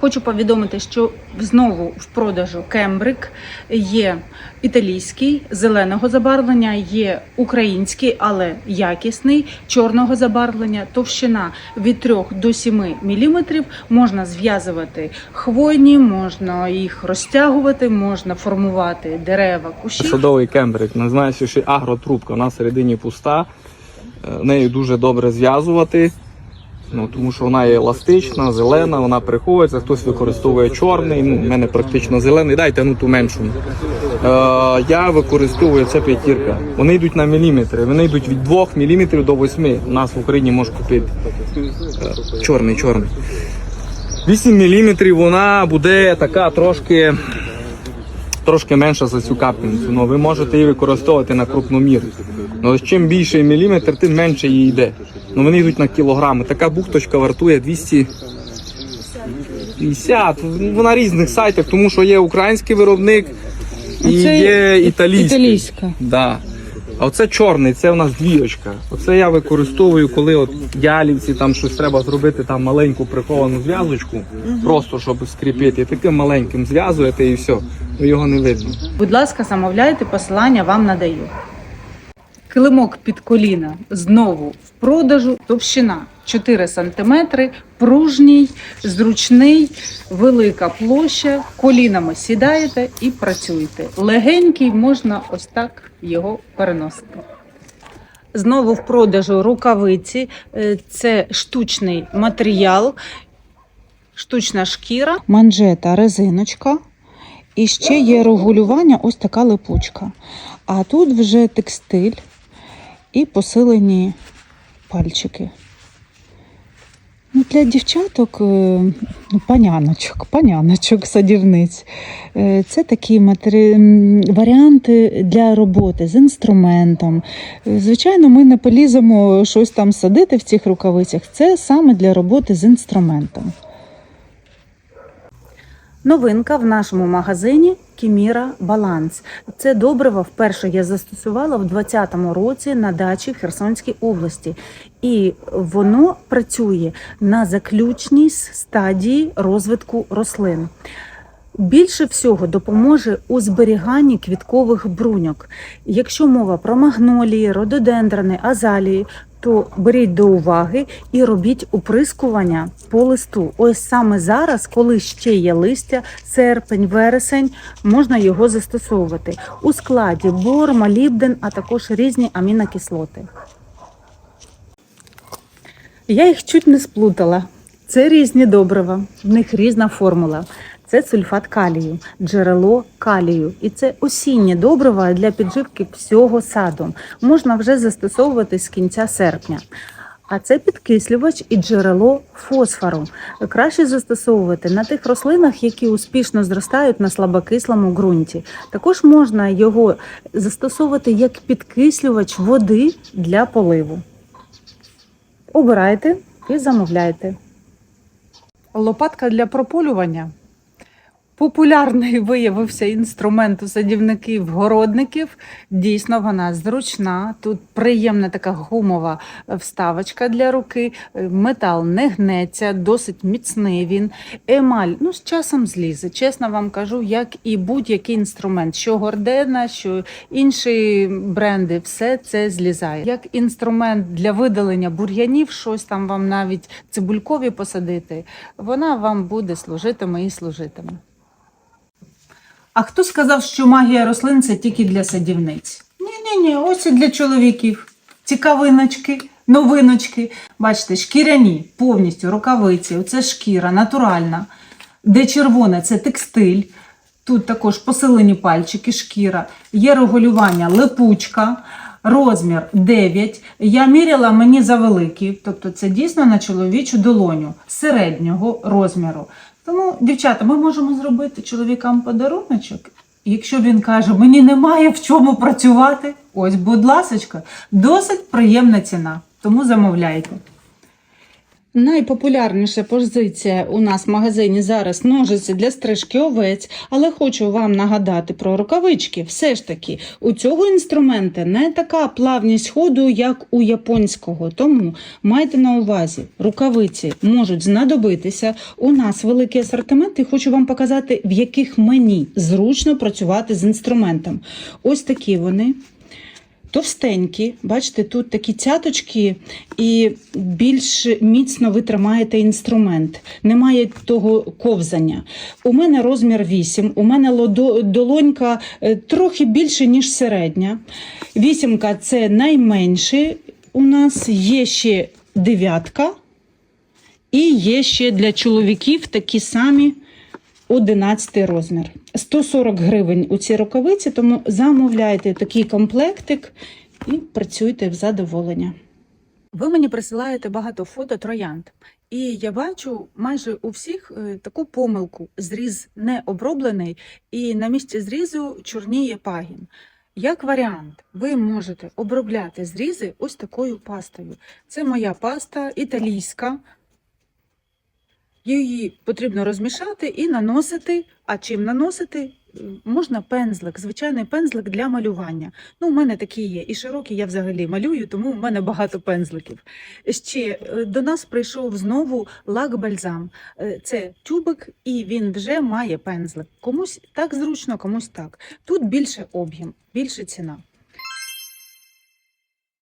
Хочу повідомити, що знову в продажу кембрик є італійський зеленого забарвлення, є український, але якісний чорного забарвлення. Товщина від 3 до 7 мм. Можна зв'язувати хвойні, можна їх розтягувати, можна формувати дерева, кущі. Садовий кембрик, називається ще агротрубка, вона всередині пуста. Е, Нею дуже добре зв'язувати, ну, тому що вона є еластична, зелена, вона приховується, хтось використовує чорний, ну, в мене практично зелений, дайте ну ту меншу. Е, я використовую це п'ятірка. Вони йдуть на міліметри, вони йдуть від 2 мм до 8 У нас в Україні можна купити е, чорний, чорний. 8 мм вона буде така трошки трошки менша за цю капельницю. Ну, ви можете її використовувати на крупномір. Ну, чим більший міліметр, тим менше її йде. Ну, вони йдуть на кілограми. Така бухточка вартує 250. Вона різних сайтах, тому що є український виробник і є італійський. італійська. Да. А оце чорний, це у нас двійочка. Оце я використовую, коли от ялівці там щось треба зробити, там маленьку приховану зв'язочку, просто щоб скріпити. Таким маленьким зв'язуєте і все. Його не видно. Будь ласка, замовляйте, посилання вам надаю. Килимок під коліна знову в продажу. Товщина 4 см, пружній, зручний, велика площа. Колінами сідаєте і працюєте. Легенький можна ось так його переносити. Знову в продажу рукавиці. Е, Це штучний матеріал, штучна шкіра. Манжета, резиночка. І ще є регулювання, ось така липучка. А тут вже текстиль і посилені пальчики. Ну, для дівчаток, е, паняночок, паняночок, садівниць. Е, Це такі матері... варіанти для роботи з інструментом. Е, Звичайно, ми не поліземо щось там садити в цих рукавицях. Це саме для роботи з інструментом. Новинка в нашому магазині Кіміра Баланс. Це добриво вперше я застосувала в 2020 році на дачі в Херсонській області, і воно працює на заключній стадії розвитку рослин. Більше всього допоможе у зберіганні квіткових бруньок. Якщо мова про магнолії, рододендрани, азалії, то беріть до уваги і робіть оприскування по листу. Ось саме зараз, коли ще є листя, серпень, вересень, можна його застосовувати. У складі бор, молібден, а також різні амінокислоти. Я їх чуть не сплутала. Це різні добрива, в них різна формула. Це сульфат калію, джерело калію. І це осіннє добрива для підживки всього саду. Можна вже застосовувати з кінця серпня. А це підкислювач і джерело фосфору. Краще застосовувати на тих рослинах, які успішно зростають на слабокислому ґрунті. Також можна його застосовувати як підкислювач води для поливу. Обирайте і замовляйте. Лопатка для прополювання. Популярний виявився інструмент у садівників городників. Дійсно, вона зручна. Тут приємна така гумова вставочка для руки. Метал не гнеться, досить міцний він. Емаль ну, з часом злізе. Чесно вам кажу, як і будь-який інструмент, що гордена, що інші бренди, все це злізає. Як інструмент для видалення бур'янів, щось там вам навіть цибулькові посадити, вона вам буде служитиме і служитиме. А хто сказав, що магія рослин це тільки для садівниць? Ні, ні, ні, ось і для чоловіків. Цікавиночки, новиночки. Бачите, шкіряні, повністю рукавиці. Оце шкіра, натуральна. Де червоне це текстиль. Тут також посилені пальчики, шкіра, є регулювання липучка, розмір 9. Я міряла мені за великий, тобто це дійсно на чоловічу долоню середнього розміру. Тому, дівчата, ми можемо зробити чоловікам подаруночок. Якщо він каже, мені немає в чому працювати, ось, будь ласочка, досить приємна ціна. Тому замовляйте. Найпопулярніша позиція у нас в магазині зараз ножиці для стрижки овець, але хочу вам нагадати про рукавички. Все ж таки, у цього інструмента не така плавність ходу, як у японського. Тому майте на увазі, рукавиці можуть знадобитися. У нас великий асортимент, і хочу вам показати, в яких мені зручно працювати з інструментом. Ось такі вони. Товстенькі, бачите, тут такі цяточки, і більш міцно ви тримаєте інструмент. Немає того ковзання. У мене розмір 8, у мене долонька е, трохи більше, ніж середня. Вісімка це найменше. У нас є ще дев'ятка, і є ще для чоловіків такі самі 11 розмір. 140 гривень у цій рукавиці, тому замовляйте такий комплектик і працюйте в задоволення. Ви мені присилаєте багато фото троянд, і я бачу майже у всіх е, таку помилку: зріз не оброблений, і на місці зрізу чорніє пагін. Як варіант, ви можете обробляти зрізи ось такою пастою. Це моя паста італійська. Її потрібно розмішати і наносити. А чим наносити? Можна пензлик, звичайний пензлик для малювання. Ну, у мене такі є і широкі, я взагалі малюю, тому в мене багато пензликів. Ще е, до нас прийшов знову лак бальзам. Е, Це тюбик, і він вже має пензлик. Комусь так зручно, комусь так. Тут більше об'єм, більше ціна.